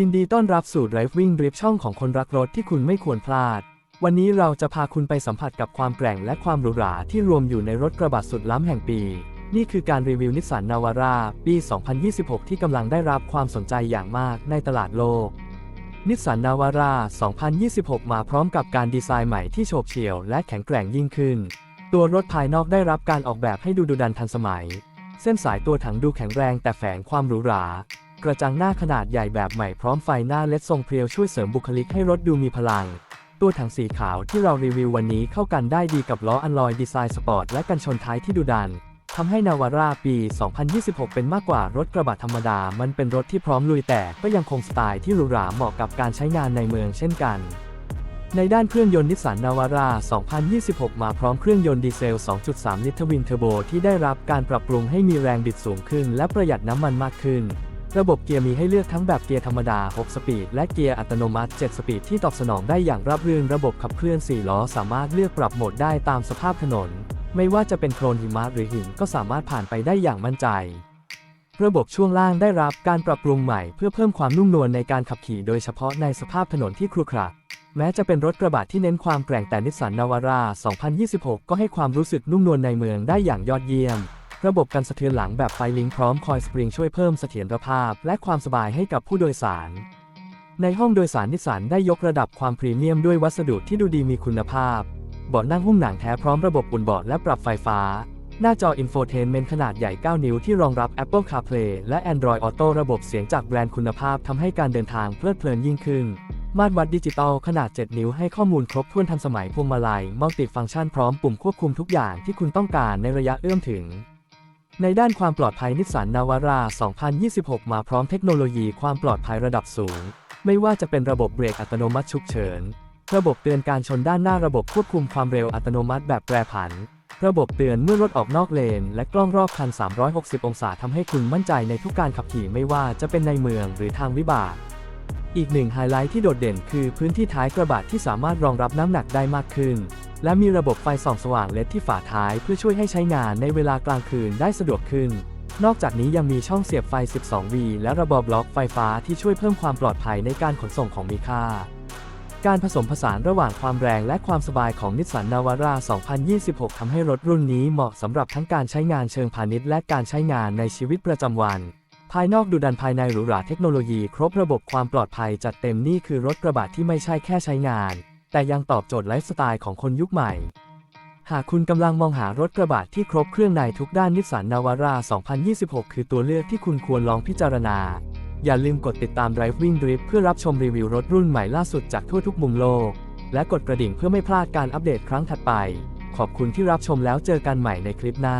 ยินดีต้อนรับสู่ Driving Drip ช่องของคนรักรถที่คุณไม่ควรพลาด วันนี้เราจะพาคุณไปสัมผัสกับความแกร่งและความหรูหราที่รวมอยู่ในรถกระบะสุดล้ำแห่งปี นี่คือการรีวิวนิสสันนาวาร่าปี 2026 ที่กำลังได้รับความสนใจอย่างมากในตลาดโลก นิสสันนาวาร่า 2026 มาพร้อมกับการดีไซน์ใหม่ที่โฉบเฉี่ยวและแข็งแกร่งยิ่งขึ้น ตัวรถภายนอกได้รับการออกแบบให้ดูดุดันทันสมัย เส้นสายตัวถังดูแข็งแรงแต่แฝงความหรูหรา กระจังหน้าขนาดใหญ่แบบใหม่พร้อมไฟหน้าเลดทรงเพรียวช่วยเสริมบุคลิกให้รถดูมีพลัง ตัวถังสีขาวที่เรารีวิววันนี้เข้ากันได้ดีกับล้ออันลอยดีไซน์สปอร์ตและกันชนท้ายที่ดุดันทำให้นาวาร่าปี 2026 เป็นมากกว่ารถกระบะธรรมดา มันเป็นรถที่พร้อมลุยแต่ก็ยังคงสไตล์ที่หรูหราเหมาะกับการใช้งานในเมืองเช่นกัน ในด้านเครื่องยนต์นิสสันนาวาร่า 2026 มาพร้อมเครื่องยนต์ดีเซล 2.3 ลิตรวินเทอร์โบที่ได้รับการปรับปรุงให้มีแรงบิดสูงขึ้น และประหยัดน้ำมันมากขึ้น ระบบเกียร์มีให้เลือกทั้งแบบเกียร์ธรรมดา 6 สปีด และเกียร์อัตโนมัติ 7 สปีด ที่ตอบสนองได้อย่างราบรื่น ระบบขับเคลื่อน 4 ล้อ สามารถเลือกปรับโหมดได้ตามสภาพถนน ไม่ว่าจะเป็นโคลนหิมะหรือหินก็สามารถผ่านไปได้อย่างมั่นใจ ระบบช่วงล่างได้รับการปรับปรุงใหม่เพื่อเพิ่มความนุ่มนวลในการขับขี่โดยเฉพาะในสภาพถนนที่ครุขระแม้จะเป็นรถกระบะที่เน้นความแกร่งแต่นิสสันนาวาร่า 2026 ก็ให้ความรู้สึกนุ่มนวลในเมืองได้อย่างยอดเยี่ยม ระบบกันสะเทือนหลังแบบไฟลิงพร้อมคอยสปริงช่วยเพิ่มเสถียรภาพ และความสบายให้กับผู้โดยสาร ในห้องโดยสารนิสสันได้ยกระดับความพรีเมียมด้วยวัสดุที่ดูดีมีคุณภาพเบาะนั่งหุ้มหนังแท้พร้อมระบบอุ่นเบาะและปรับไฟฟ้า หน้าจออินโฟเทนเมนต์ขนาดใหญ่ 9 นิ้วที่รองรับ Apple CarPlay และ Android Auto ระบบเสียงจากแบรนด์คุณภาพทำให้การเดินทางเพลิดเพลินยิ่งขึ้น มาตรวัดดิจิตอลขนาด 7 นิ้วให้ข้อมูลครบถ้วนทันสมัยพวงมาลัยมัลติฟังก์ชันพร้อมปุ่มควบคุมทุกอย่างที่คุณต้องการในระยะเอื้อมถึง ในด้านความปลอดภัยนิสสันนาวาร่า 2026 มาพร้อมเทคโนโลยีความปลอดภัยระดับสูง ไม่ว่าจะเป็นระบบเบรกอัตโนมัติฉุกเฉิน ระบบเตือนการชนด้านหน้าระบบควบคุมความเร็วอัตโนมัติแบบแปรผัน ระบบเตือนเมื่อรถออกนอกเลน และกล้องรอบคัน 360 องศาทำให้คุณมั่นใจในทุกการขับขี่ไม่ว่าจะเป็นในเมืองหรือทางวิบาก อีกหนึ่งไฮไลท์ที่โดดเด่นคือพื้นที่ท้ายกระบะที่สามารถรองรับน้ำหนักได้มากขึ้น และมีระบบไฟส่องสว่างเลดที่ฝาท้ายเพื่อช่วยให้ใช้งานในเวลากลางคืนได้สะดวกขึ้น นอกจากนี้ยังมีช่องเสียบไฟ 12V และระบบบล็อกไฟฟ้าที่ช่วยเพิ่มความปลอดภัยในการขนส่งของมีค่า การผสมผสานระหว่างความแรงและความสบายของนิสสันนาวาร่า2026ทำให้รถรุ่นนี้เหมาะสำหรับทั้งการใช้งานเชิงพาณิชย์และการใช้งานในชีวิตประจำวันภายนอกดูดันภายในหรูหราเทคโนโลยี ครบระบบความปลอดภัยจัดเต็มนี่คือรถกระบะที่ไม่ใช่แค่ใช้งาน แต่ยังตอบโจทย์ไลฟ์สไตล์ของคนยุคใหม่ หากคุณกำลังมองหารถกระบะที่ครบเครื่องในทุกด้านนิสสันนาวาร่า 2026 คือตัวเลือกที่คุณควรลองพิจารณา อย่าลืมกดติดตาม Driving Drip เพื่อรับชมรีวิวรถรุ่นใหม่ล่าสุดจากทั่วทุกมุมโลก และกดกระดิ่งเพื่อไม่พลาดการอัปเดตครั้งถัดไป ขอบคุณที่รับชมแล้วเจอกันใหม่ในคลิปหน้า